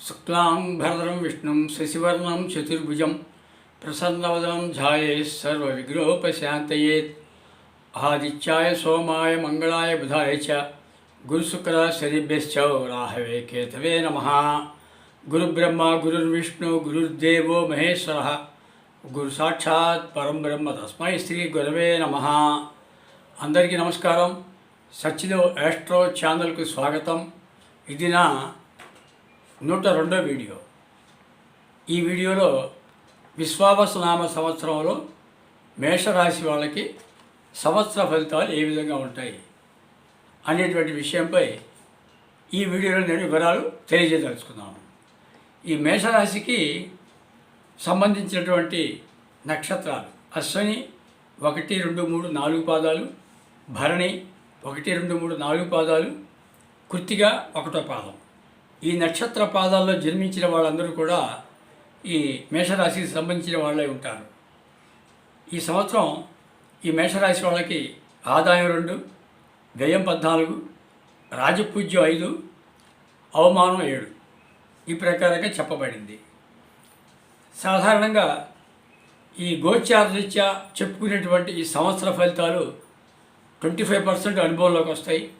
శుక్లాం భరదరం విష్ణుం శశివర్ణం చతుర్భుజం ప్రసన్నవదనం ఝాయే సర్వవిగ్రహోపశాంతయేత్ ఆదిత్యాయ సోమాయ మంగళాయ బుధాయ చ గురుశుక్ర శనిభ్యశ్చ రాహవే కేతవే నమ గురుబ్రహ్మ గురుర్విష్ణు గురుర్దేవో మహేశ్వర గురు సాక్షాత్ పరం బ్రహ్మ తస్మై శ్రీ గురవే నమ అందరికీ నమస్కారం సచ్చిదేవ్ యాస్ట్రో ఛానల్కు స్వాగతం ఇది నా నూట రెండో వీడియో. ఈ వీడియోలో విశ్వావసనామ సంవత్సరంలో మేషరాశి వాళ్ళకి సంవత్సర ఫలితాలు ఏ విధంగా ఉంటాయి అనేటువంటి విషయంపై ఈ వీడియోలో నేను వివరాలు తెలియజేయదలుచుకున్నాను. ఈ మేషరాశికి సంబంధించినటువంటి నక్షత్రాలు అశ్వని ఒకటి రెండు మూడు నాలుగు పాదాలు భరణి ఒకటి రెండు మూడు నాలుగు పాదాలు కృత్తిగా ఒకటో పాదం. ఈ నక్షత్ర పాదాల్లో జన్మించిన వాళ్ళందరూ కూడా ఈ మేషరాశికి సంబంధించిన వాళ్ళే ఉంటారు. ఈ సంవత్సరం ఈ మేషరాశి వాళ్ళకి ఆదాయం రెండు వ్యయం పద్నాలుగు రాజపూజ్యం ఐదు అవమానం ఏడు ఈ ప్రకారంగా చెప్పబడింది. సాధారణంగా ఈ గోచారరీత్యా చెప్పుకునేటువంటి ఈ సంవత్సర ఫలితాలు ట్వంటీ ఫైవ్ పర్సెంట్ అనుభవంలోకి వస్తాయి.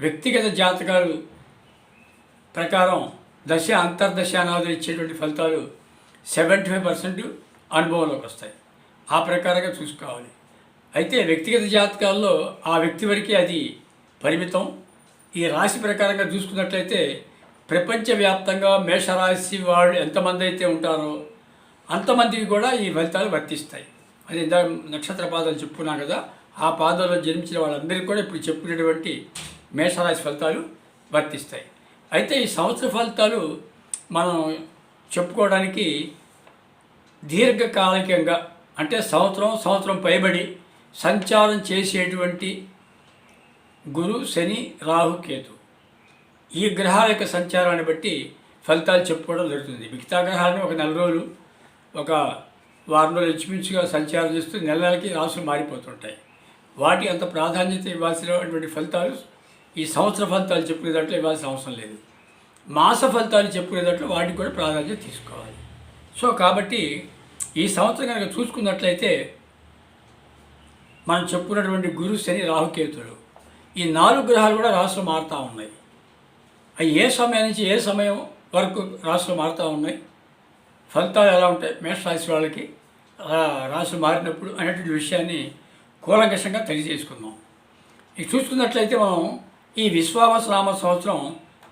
వ్యక్తిగత జాతకాలు ప్రకారం దశ అంతర్దశ అనాథులు ఇచ్చేటువంటి ఫలితాలు సెవెంటీ ఫైవ్ పర్సెంట్ అనుభవంలోకి వస్తాయి. ఆ ప్రకారంగా చూసుకోవాలి. అయితే వ్యక్తిగత జాతకాల్లో ఆ వ్యక్తి వరకే అది పరిమితం. ఈ రాశి ప్రకారంగా చూసుకున్నట్లయితే ప్రపంచవ్యాప్తంగా మేషరాశి వాళ్ళు ఎంతమంది అయితే ఉంటారో అంతమందికి కూడా ఈ ఫలితాలు వర్తిస్తాయి. అది ఇందాక నక్షత్ర పాదాలు చెప్పుకున్నాం కదా ఆ పాదంలో జన్మించిన వాళ్ళందరికీ కూడా ఇప్పుడు చెప్పుకునేటువంటి మేషరాశి ఫలితాలు వర్తిస్తాయి. అయితే ఈ సంవత్సర ఫలితాలు మనం చెప్పుకోవడానికి దీర్ఘకాలికంగా అంటే సంవత్సరం సంవత్సరం పైబడి సంచారం చేసేటువంటి గురు శని రాహు కేతు. ఈ గ్రహాల యొక్క సంచారాన్ని బట్టి ఫలితాలు చెప్పుకోవడం జరుగుతుంది. మిగతా గ్రహాలను ఒక నెల రోజులు ఒక వారం రోజులు ఇంచుమించుగా సంచారం చేస్తూ నెల నెలకి రాసులు మారిపోతుంటాయి. వాటి అంత ప్రాధాన్యత ఇవ్వాల్సినటువంటి ఫలితాలు ఈ సంవత్సర ఫలితాలు చెప్పుకునే దాంట్లో ఇవ్వాల్సిన అవసరం లేదు. మాస ఫలితాలు చెప్పుకునే దాంట్లో వాటికి కూడా ప్రాధాన్యత తీసుకోవాలి. సో కాబట్టి ఈ సంవత్సరం కనుక చూసుకున్నట్లయితే మనం చెప్పుకున్నటువంటి గురు శని రాహుకేతుడు ఈ నాలుగు గ్రహాలు కూడా రాష్ట్రం మారుతూ ఉన్నాయి. అవి ఏ సమయం నుంచి ఏ సమయం వరకు రాసులు మారుతూ ఉన్నాయి? ఫలితాలు ఎలా ఉంటాయి? మేషరాశి వాళ్ళకి రా- మారినప్పుడు అనేటువంటి విషయాన్ని కూలంకషంగా తెలియజేసుకుందాం. ఇక చూసుకున్నట్లయితే మనం ఈ విశ్వావసనామ సంవత్సరం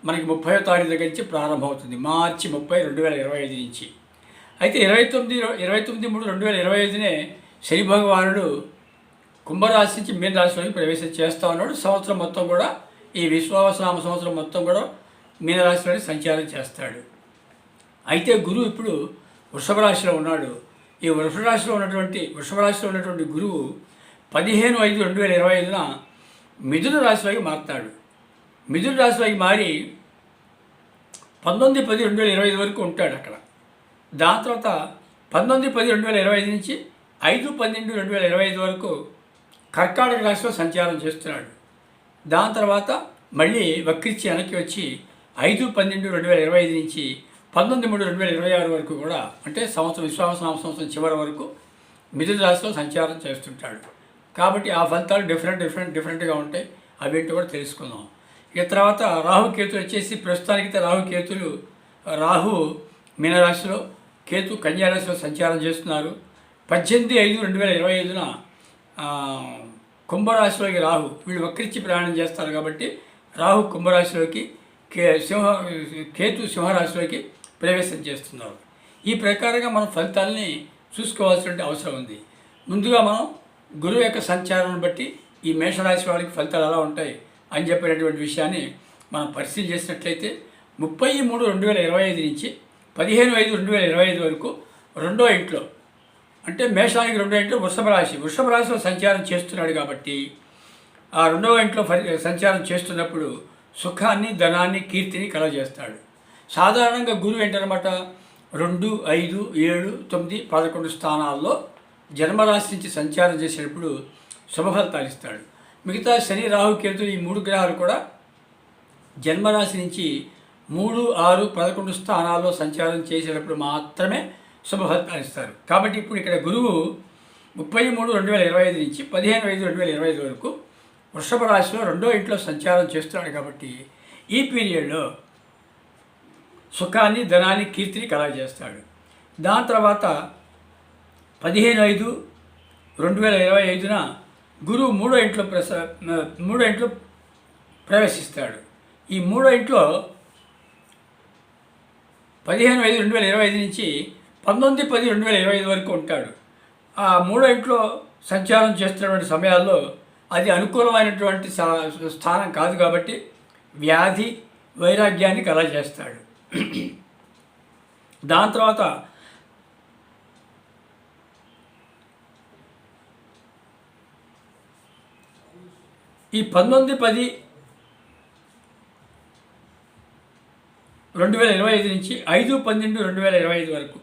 మనకి ముప్పై తారీఖు దగ్గర నుంచి ప్రారంభమవుతుంది. మార్చి ముప్పై రెండు వేల ఇరవై ఐదు నుంచి. అయితే ఇరవై తొమ్మిది ఇరవై తొమ్మిది మూడు రెండు వేల ఇరవై ఐదునే శని భగవానుడు కుంభరాశి నుంచి మీన రాశిలోకి ప్రవేశం చేస్తా ఉన్నాడు. సంవత్సరం మొత్తం కూడా ఈ విశ్వావసనామ సంవత్సరం మొత్తం కూడా మీనరాశిలోనే సంచారం చేస్తాడు. అయితే గురువు ఇప్పుడు వృషభ రాశిలో ఉన్నాడు. ఈ వృషభ రాశిలో ఉన్నటువంటి వృషభ రాశిలో ఉన్నటువంటి గురువు పదిహేను ఐదు రెండు వేల ఇరవై ఐదున మిథున రాశిలోకి మారుతాడు. మిథున రాశిలోకి మారి పంతొమ్మిది పది రెండు వేల ఇరవై ఐదు వరకు ఉంటాడు అక్కడ. దాని తర్వాత పంతొమ్మిది పది రెండు వేల ఇరవై ఐదు నుంచి ఐదు పన్నెండు రెండు వేల ఇరవై ఐదు వరకు కర్కాటక రాశిలో సంచారం చేస్తున్నాడు. దాని తర్వాత మళ్ళీ వక్రించి వెనక్కి వచ్చి ఐదు పన్నెండు రెండు వేల ఇరవై ఐదు నుంచి పంతొమ్మిది మూడు రెండు వేల ఇరవై ఆరు వరకు కూడా అంటే సంవత్సరం విశ్వాసనామ సంవత్సరం చివరి వరకు మిథున రాశిలో సంచారం చేస్తుంటాడు. కాబట్టి ఆ ఫలితాలు డిఫరెంట్ డిఫరెంట్ డిఫరెంట్గా ఉంటాయి. అవేంటి కూడా తెలుసుకుందాం. ఇక తర్వాత రాహుకేతులు వచ్చేసి ప్రస్తుతానికైతే రాహుకేతులు రాహు మీనరాశిలో కేతు కన్యారాశిలో సంచారం చేస్తున్నారు. పద్దెనిమిది ఐదు రెండు వేల ఇరవై ఐదున కుంభరాశిలోకి రాహు వీళ్ళు వక్రించి ప్రయాణం చేస్తారు కాబట్టి రాహు కుంభరాశిలోకి కే సింహ కేతు సింహరాశిలోకి ప్రవేశం చేస్తున్నారు. ఈ ప్రకారంగా మనం ఫలితాలని చూసుకోవాల్సిన అవసరం ఉంది. ముందుగా మనం గురువు యొక్క సంచారాన్ని బట్టి ఈ మేషరాశి వాళ్ళకి ఫలితాలు ఎలా ఉంటాయి అని చెప్పినటువంటి విషయాన్ని మనం పరిశీలన చేసినట్లయితే ముప్పై మూడు రెండు వేల ఇరవై ఐదు నుంచి పదిహేను ఐదు రెండు వేల ఇరవై ఐదు వరకు రెండో ఇంట్లో అంటే మేషానికి రెండో ఇంట్లో వృషభ రాశి. వృషభ రాశిలో సంచారం చేస్తున్నాడు కాబట్టి ఆ రెండవ ఇంట్లో ఫలి- సంచారం చేస్తున్నప్పుడు సుఖాన్ని ధనాన్ని కీర్తిని కలగజేస్తాడు. సాధారణంగా గురువు ఏంటనమాట రెండు ఐదు ఏడు తొమ్మిది పదకొండు స్థానాల్లో జన్మరాశి నుంచి సంచారం చేసేటప్పుడు శుభఫలితాలు ఇస్తాడు. మిగతా శని రాహు కేతులు ఈ మూడు గ్రహాలు కూడా జన్మరాశి నుంచి మూడు ఆరు పదకొండు స్థానాల్లో సంచారం చేసేటప్పుడు మాత్రమే శుభఫలితాలు ఇస్తారు. కాబట్టి ఇప్పుడు ఇక్కడ గురువు ముప్పై మూడు రెండు వేల ఇరవై ఐదు నుంచి పదిహేను ఐదు రెండు వేల ఇరవై ఐదు వరకు వృషభ రాశిలో రెండో ఇంట్లో సంచారం చేస్తున్నాడు కాబట్టి ఈ పీరియడ్లో సుఖాన్ని ధనాన్ని కీర్తిని కలగజేస్తాడు. దాని తర్వాత పదిహేను ఐదు రెండు వేల ఇరవై ఐదున గురువు మూడో ఇంట్లో ప్రస మూడో ఇంట్లో ప్రవేశిస్తాడు. ఈ మూడో ఇంట్లో పదిహేను ఐదు రెండు వేల ఇరవై ఐదు నుంచి పంతొమ్మిది పది రెండు వేల ఇరవై ఐదు వరకు ఉంటాడు. ఆ మూడో ఇంట్లో సంచారం చేస్తున్నటువంటి సమయాల్లో అది అనుకూలమైనటువంటి సా- స్థానం కాదు కాబట్టి వ్యాధి వైరాగ్యాన్ని కలగజేస్తాడు. దాని తర్వాత ఈ పంతొమ్మిది పది రెండు వేల ఇరవై ఐదు నుంచి ఐదు పన్నెండు రెండు వేల ఇరవై ఐదు వరకు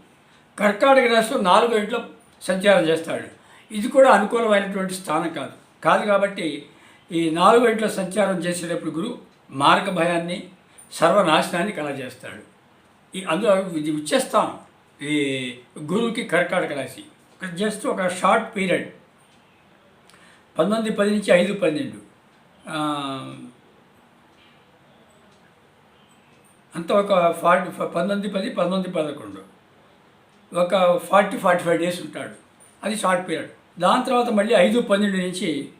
కర్కాటక రాశిలో నాలుగు ఇంట్లో సంచారం చేస్తాడు. ఇది కూడా అనుకూలమైనటువంటి స్థానం కాదు. కాదు కాబట్టి ఈ నాలుగు ఇంట్లో సంచారం చేసేటప్పుడు గురు మార్గ భయాన్ని సర్వనాశనాన్ని కలగజేస్తాడు. ఈ అందులో ఇది ఉచ్చేస్తాం ఈ గురువుకి కర్కాటక రాశి. జస్ట్ ఒక షార్ట్ పీరియడ్. పంతొమ్మిది పది నుంచి ఐదు పన్నెండు. అంతా ఒక ఫార్టీ పంతొమ్మిది పది పంతొమ్మిది పదకొండు. ఒక ఫార్టీ ఫార్టీ ఫైవ్ డేస్ ఉంటాడు. అది షార్ట్ పీరియడ్. దాని తర్వాత మళ్ళీ ఐదు పన్నెండు నుంచి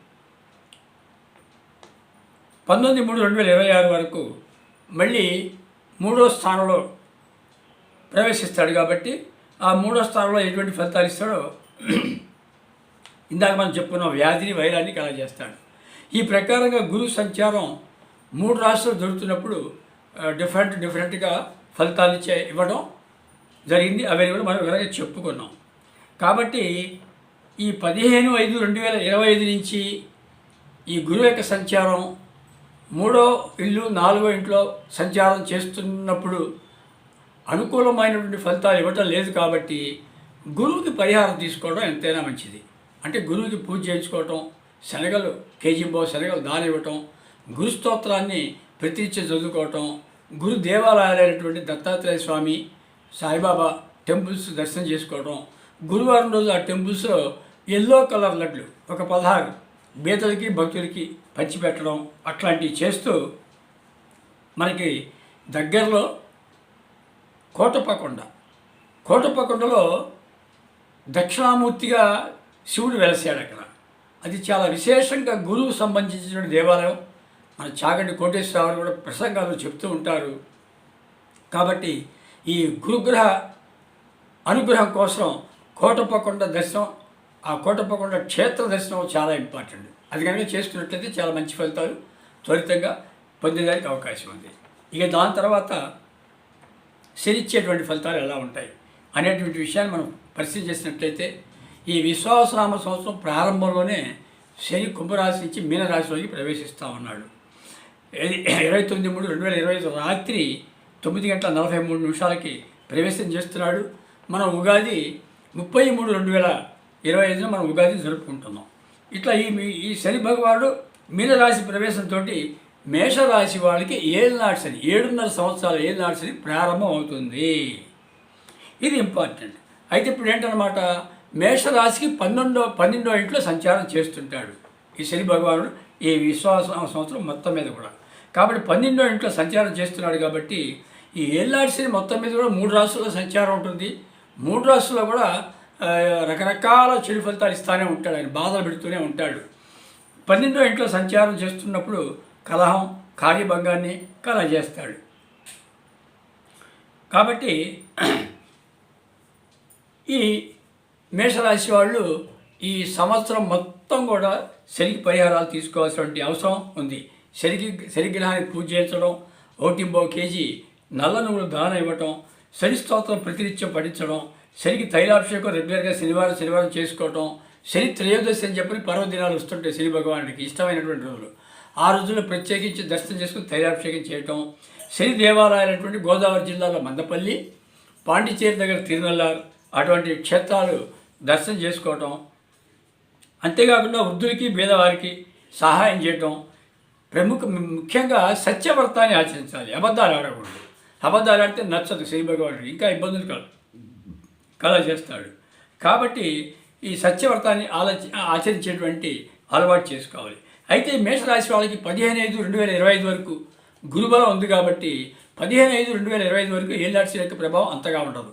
పంతొమ్మిది మూడు రెండు వేల ఇరవై ఆరు వరకు మళ్ళీ మూడో స్థానంలో ప్రవేశిస్తాడు కాబట్టి ఆ మూడో స్థానంలో ఎటువంటి ఫలితాలు ఇస్తాడో ఇందాక మనం చెప్పుకున్న వ్యాధిని వైరాన్ని కలగజేస్తాడు. ఈ ప్రకారంగా గురు సంచారం మూడు రాష్ట్రాలు దొరుకుతున్నప్పుడు డిఫరెంట్ డిఫరెంట్గా ఫలితాలు ఇచ్చే ఇవ్వడం జరిగింది. అవన్నీ కూడా మనం వివరంగా చెప్పుకున్నాం. కాబట్టి ఈ పదిహేను ఐదు రెండు వేల ఇరవై ఐదు నుంచి ఈ గురువు యొక్క సంచారం మూడో ఇల్లు నాలుగో ఇంట్లో సంచారం చేస్తున్నప్పుడు అనుకూలమైనటువంటి ఫలితాలు ఇవ్వటం లేదు కాబట్టి గురువుకి పరిహారం తీసుకోవడం ఎంతైనా మంచిది. అంటే గురువుకి పూజ చేయించుకోవటం శనగలు కేజీ బో శనగలు దాని ఇవ్వటం గురుస్తోత్రాన్ని స్తోత్రాన్ని చదువుకోవటం గురు దేవాలయాలైనటువంటి దత్తాత్రేయ స్వామి సాయిబాబా టెంపుల్స్ దర్శనం చేసుకోవడం గురువారం రోజు ఆ టెంపుల్స్లో ఎల్లో కలర్ లడ్లు ఒక పదహారు బీతలకి భక్తులకి పంచిపెట్టడం అట్లాంటివి చేస్తూ మనకి దగ్గరలో కోటప్పకొండ. కోటప్పకొండలో దక్షిణామూర్తిగా శివుడు వెలసాడు అక్కడ. అది చాలా విశేషంగా గురువు సంబంధించిన దేవాలయం. మన చాగంటి కోటేశ్వరరావు కూడా ప్రసంగాలు చెప్తూ ఉంటారు. కాబట్టి ఈ గురుగ్రహ అనుగ్రహం కోసం కోటప్పకొండ దర్శనం ఆ కోటప్పకొండ క్షేత్ర దర్శనం చాలా ఇంపార్టెంట్. అది కనుక చేసుకున్నట్లయితే చాలా మంచి ఫలితాలు త్వరితంగా పొందేదానికి అవకాశం ఉంది. ఇక దాని తర్వాత శనిచ్చేటువంటి ఫలితాలు ఎలా ఉంటాయి అనేటువంటి విషయాన్ని మనం పరిశీలి చేసినట్లయితే ఈ విశ్వాసనామ సంవత్సరం ప్రారంభంలోనే శని కుంభరాశి నుంచి మీనరాశిలోకి ప్రవేశిస్తూ ఉన్నాడు. ఇరవై తొమ్మిది మూడు రెండు వేల ఇరవై ఐదు రాత్రి తొమ్మిది గంటల నలభై మూడు నిమిషాలకి ప్రవేశం చేస్తున్నాడు. మనం ఉగాది ముప్పై మూడు రెండు వేల ఇరవై ఐదున మనం ఉగాది జరుపుకుంటున్నాం. ఇట్లా ఈ ఈ శని భగవానుడు మీనరాశి ప్రవేశంతో మేషరాశి వాళ్ళకి ఏళ్ళనాడు శని ఏడున్నర సంవత్సరాల ఏళ్ళనాడు శని ప్రారంభం అవుతుంది. ఇది ఇంపార్టెంట్. అయితే ఇప్పుడు ఏంటన్నమాట? మేషరాశికి పన్నెండో పన్నెండో ఇంట్లో సంచారం చేస్తుంటాడు. ఈ శని భగవానుడు ఈ విశ్వాస సంవత్సరం మొత్తం మీద కూడా. కాబట్టి పన్నెండో ఇంట్లో సంచారం చేస్తున్నాడు కాబట్టి ఈ ఏళ్ళాడి శని మొత్తం మీద కూడా మూడు రాష్ట్రాల్లో సంచారం ఉంటుంది. మూడు రాష్ట్రాల్లో కూడా రకరకాల చెడు ఫలితాలు ఇస్తానే ఉంటాడు. ఆయన బాధలు పెడుతూనే ఉంటాడు. పన్నెండో ఇంట్లో సంచారం చేస్తున్నప్పుడు కలహం కార్యభంగాన్ని కలగజేస్తాడు కాబట్టి ఈ మేషరాశి వాళ్ళు ఈ సంవత్సరం మొత్తం కూడా శనికి పరిహారాలు తీసుకోవాల్సినటువంటి అవసరం ఉంది. శనికి శనిగ్రహానికి పూజ చేయించడం ఒకటింబో కేజీ నల్ల నువ్వులు దానం ఇవ్వటం శని స్తోత్రం ప్రతినిత్యం పఠించడం శనికి తైలాభిషేకం రెగ్యులర్గా శనివారం శనివారం చేసుకోవటం శని త్రయోదశి అని చెప్పి పర్వదినాలు వస్తుంటాయి శని భగవానుడికి ఇష్టమైనటువంటి రోజులు. ఆ రోజుల్లో ప్రత్యేకించి దర్శనం చేసుకుని తైలాభిషేకం చేయటం శని దేవాలయాలైనటువంటి గోదావరి జిల్లాలో మందపల్లి పాండిచేరి దగ్గర తిరునల్లారు అటువంటి క్షేత్రాలు దర్శనం చేసుకోవటం అంతేకాకుండా వృద్ధులకి పేదవారికి సహాయం చేయటం ప్రముఖ ముఖ్యంగా సత్యవ్రతాన్ని ఆచరించాలి. అబద్ధాలు ఆడకూడదు. అబద్ధాలు ఆడితే నచ్చదు శని భగవానుడు. ఇంకా ఇబ్బందులు కల కళ చేస్తాడు. కాబట్టి ఈ సత్యవ్రతాన్ని ఆలోచి ఆచరించేటువంటి అలవాటు చేసుకోవాలి. అయితే మేషరాశి వాళ్ళకి పదిహేను ఐదు రెండు వేల ఇరవై ఐదు వరకు గురుబలం ఉంది కాబట్టి పదిహేను ఐదు రెండు వేల ఇరవై ఐదు వరకు ఏళ్ళాడ్సి యొక్క ప్రభావం అంతగా ఉండదు.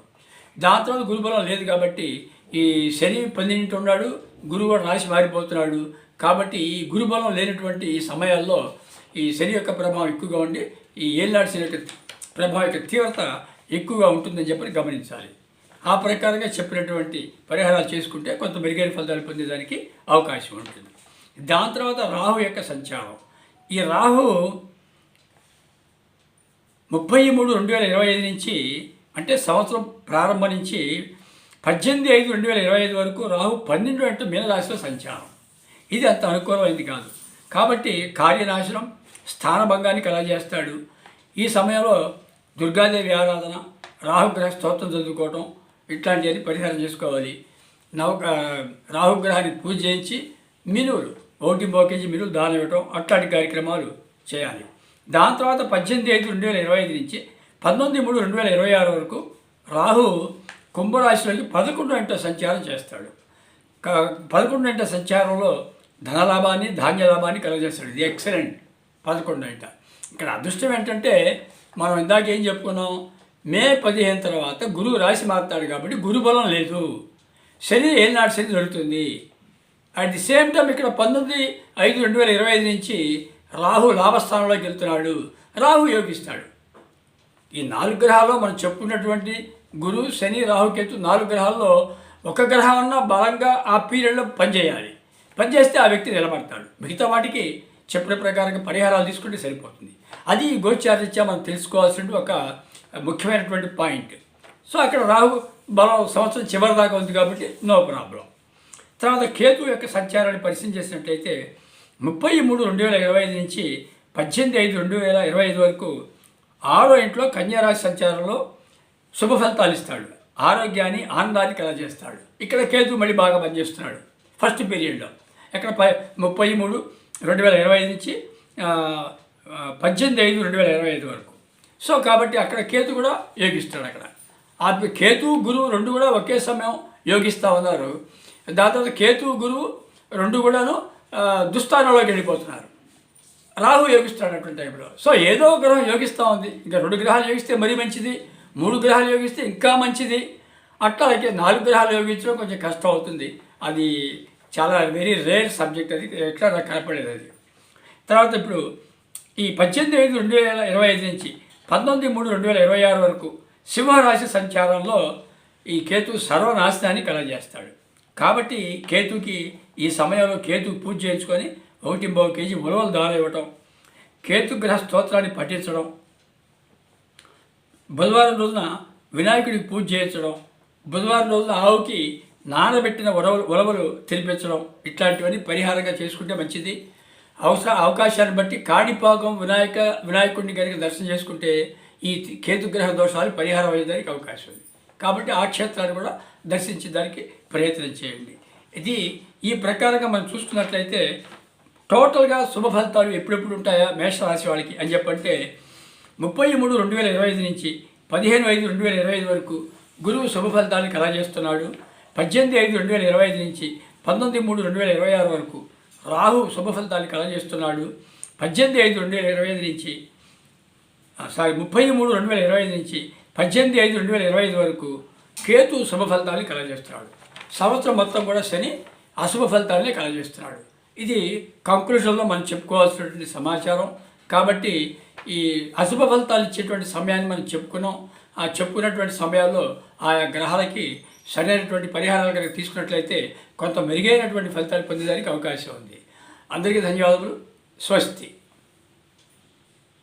దాని తర్వాత గురుబలం లేదు కాబట్టి ఈ శని పన్నెండింటి ఉన్నాడు గురువు కూడా రాశి మారిపోతున్నాడు కాబట్టి ఈ గురుబలం లేనటువంటి ఈ సమయాల్లో ఈ శని యొక్క ప్రభావం ఎక్కువగా ఉండి ఈ ఏళ్ళాడిసిన శని యొక్క ప్రభావం యొక్క తీవ్రత ఎక్కువగా ఉంటుందని చెప్పి గమనించాలి. ఆ ప్రకారంగా చెప్పినటువంటి పరిహారాలు చేసుకుంటే కొంత మెరుగైన ఫలితాలు పొందేదానికి అవకాశం ఉంటుంది. దాని తర్వాత రాహు యొక్క సంచారం. ఈ రాహు ముప్పై మూడు రెండు వేల ఇరవై ఐదు నుంచి అంటే సంవత్సరం ప్రారంభం నుంచి పద్దెనిమిది ఐదు రెండు వేల ఇరవై ఐదు వరకు రాహు పన్నెండు అంటూ మీనరాశిలో సంచారం. ఇది అంత అనుకూలమైంది కాదు. కాబట్టి కార్యనాశనం స్థానభంగాన్ని కలగజేస్తాడు. ఈ సమయంలో దుర్గాదేవి ఆరాధన రాహుగ్రహ స్తోత్రం చదువుకోవటం ఇట్లాంటివన్నీ పరిహారం చేసుకోవాలి. నవ రాహుగ్రహాన్ని పూజ చేయించి మినువులు ఒకటి కేజీ మినువులు దానం ఇవ్వటం అట్లాంటి కార్యక్రమాలు చేయాలి. దాని తర్వాత పద్దెనిమిది ఐదు రెండు వేల ఇరవై ఐదు నుంచి పంతొమ్మిది మూడు రెండు వేల ఇరవై ఆరు వరకు రాహు కుంభరాశిలోకి పదకొండు గంటల సంచారం చేస్తాడు. పదకొండు గంటల సంచారంలో ధనలాభాన్ని ధాన్య లాభాన్ని కలుగజేస్తాడు. ఇది ఎక్సలెంట్. పదకొండు గంట ఇక్కడ అదృష్టం ఏంటంటే మనం ఇందాక ఏం చెప్పుకున్నాం? మే పదిహేను తర్వాత గురువు రాశి మారుతాడు కాబట్టి గురుబలం లేదు. శని ఏనాడు శని దొరుకుతుంది. అట్ ది సేమ్ టైం ఇక్కడ పంతొమ్మిది ఐదు రెండు వేల ఇరవై ఐదు నుంచి రాహు లాభస్థానంలోకి వెళ్తున్నాడు. రాహు యోగిస్తాడు. ఈ నాలుగు గ్రహాల్లో మనం చెప్పుకున్నటువంటి గురు శని రాహుకేతు నాలుగు గ్రహాల్లో ఒక గ్రహం అన్నా బలంగా ఆ పీరియడ్లో పనిచేయాలి. పనిచేస్తే ఆ వ్యక్తి నిలబడతాడు. మిగతా వాటికి చెప్పిన ప్రకారంగా పరిహారాలు తీసుకుంటే సరిపోతుంది. అది గోచారీత్యా మనం తెలుసుకోవాల్సిన ఒక ముఖ్యమైనటువంటి పాయింట్. సో అక్కడ రాహు బలం సంవత్సరం చివరి దాకా ఉంది కాబట్టి నో ప్రాబ్లం. తర్వాత కేతు యొక్క సంచారాన్ని పరిశీలన చేసినట్లయితే ముప్పై మూడు రెండు వేల ఇరవై ఐదు నుంచి పద్దెనిమిది ఐదు రెండు వేల ఇరవై ఐదు వరకు ఆరో ఇంట్లో కన్యారాశి సంచారంలో శుభ ఫలితాలు ఇస్తాడు. ఆరోగ్యాన్ని ఆనందాన్ని కలగజేస్తాడు. ఇక్కడ కేతు మళ్ళీ బాగా పనిచేస్తున్నాడు. ఫస్ట్ పీరియడ్లో ఇక్కడ ప ముప్పై మూడు రెండు వేల ఇరవై ఐదు నుంచి పద్దెనిమిది ఐదు రెండు వేల ఇరవై ఐదు వరకు. సో కాబట్టి అక్కడ కేతు కూడా యోగిస్తాడు అక్కడ. ఆత్మ కేతు గురువు రెండు కూడా ఒకే సమయం యోగిస్తూ ఉన్నారు. దాని తర్వాత కేతు గురువు రెండు కూడాను దుస్థానంలోకి వెళ్ళిపోతున్నారు. రాహు యోగిస్తాడు అటువంటి టైంలో సో ఏదో గ్రహం యోగిస్తూ ఉంది. ఇంకా రెండు గ్రహాలు యోగిస్తే మరీ మంచిది. మూడు గ్రహాలు యోగిస్తే ఇంకా మంచిది. అట్లా అయితే నాలుగు గ్రహాలు యోగించడం కొంచెం కష్టం అవుతుంది. అది చాలా వెరీ రేర్ సబ్జెక్ట్ అది. ఎట్లా నాకు కనపడేది అది. తర్వాత ఇప్పుడు ఈ పద్దెనిమిది ఐదు రెండు వేల ఇరవై ఐదు నుంచి పంతొమ్మిది మూడు రెండు వేల ఇరవై ఆరు వరకు సింహరాశి సంచారంలో ఈ కేతు సర్వనాశనాన్ని కలగజేస్తాడు. కాబట్టి కేతుకి ఈ సమయంలో కేతు పూజ చేయించుకొని ఒకటి బావు కేజీ ఉలవలు దానం ఇవ్వటం కేతు గ్రహ స్తోత్రాన్ని పఠించడం బుధవారం రోజున వినాయకుడికి పూజ చేయించడం బుధవారం రోజున ఆవుకి నానబెట్టిన ఉలవలు ఉలవలు తినిపించడం ఇట్లాంటివన్నీ పరిహారంగా చేసుకుంటే మంచిది. అవసర అవకాశాన్ని బట్టి కాణిపాకం వినాయక వినాయకుడిని కనుక దర్శనం చేసుకుంటే ఈ కేతుగ్రహ దోషాలు పరిహారం అయ్యేదానికి అవకాశం ఉంది. కాబట్టి ఆ క్షేత్రాన్ని కూడా దర్శించడానికి ప్రయత్నం చేయండి. ఇది ఈ ప్రకారంగా మనం చూసుకున్నట్లయితే టోటల్గా శుభ ఫలితాలు ఎప్పుడెప్పుడు ఉంటాయా మేషరాశి వాళ్ళకి అని చెప్పంటే ముప్పై మూడు రెండు వేల ఇరవై ఐదు నుంచి పదిహేను ఐదు రెండు వేల ఇరవై ఐదు వరకు గురువు శుభ ఫలితాన్ని కలగజేస్తున్నాడు. పద్దెనిమిది ఐదు రెండు వేల ఇరవై ఐదు నుంచి పంతొమ్మిది మూడు రెండు వేల ఇరవై ఆరు వరకు రాహు శుభ ఫలితాన్ని కలగజేస్తున్నాడు. పద్దెనిమిది ఐదు రెండు వేల ఇరవై ఐదు నుంచి సారీ ముప్పై మూడు రెండు వేల ఇరవై ఐదు నుంచి పద్దెనిమిది ఐదు రెండు వేల ఇరవై ఐదు వరకు కేతు శుభ ఫలితాన్ని కలగజేస్తున్నాడు. సంవత్సరం మొత్తం కూడా శని అశుభ ఫలితాలని కలగజేస్తున్నాడు. ఇది కంక్లూషన్లో మనం చెప్పుకోవాల్సినటువంటి సమాచారం. కాబట్టి ఈ అశుభ ఫలితాలు ఇచ్చేటువంటి సమయాన్ని మనం చెప్పుకున్నాం. ఆ చెప్పుకున్నటువంటి సమయాల్లో ఆయా గ్రహాలకి సరైనటువంటి పరిహారాలు కనుక తీసుకున్నట్లయితే కొంత మెరుగైనటువంటి ఫలితాలు పొందేదానికి అవకాశం ఉంది. అందరికీ ధన్యవాదాలు స్వస్తి.